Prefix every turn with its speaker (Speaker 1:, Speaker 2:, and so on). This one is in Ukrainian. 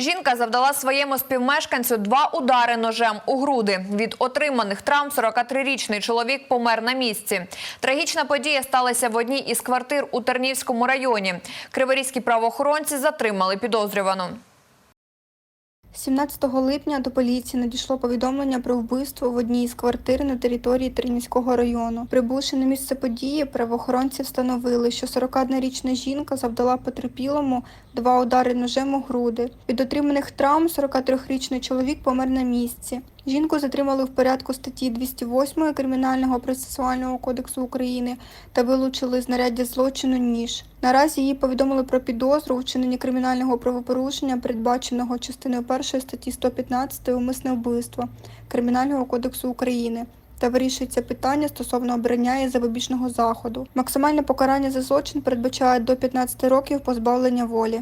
Speaker 1: Жінка завдала своєму співмешканцю два удари ножем у груди. Від отриманих травм 43-річний чоловік помер на місці. Трагічна подія сталася в одній із квартир у Тернівському районі. Криворізькі правоохоронці затримали підозрювану.
Speaker 2: 17 липня до поліції надійшло повідомлення про вбивство в одній із квартир на території Тернівського району. Прибувши на місце події, правоохоронці встановили, що 41-річна жінка завдала потерпілому два удари ножем у груди. Від отриманих травм 43-річний чоловік помер на місці. Жінку затримали в порядку статті 208 Кримінального процесуального кодексу України та вилучили знаряддя злочину ніж. Наразі її повідомили про підозру у вчиненні кримінального правопорушення, передбаченого частиною 1 статті 115 умисне вбивство Кримінального кодексу України. Та вирішується питання стосовно обрання і запобіжного заходу. Максимальне покарання за злочин передбачає до 15 років позбавлення волі.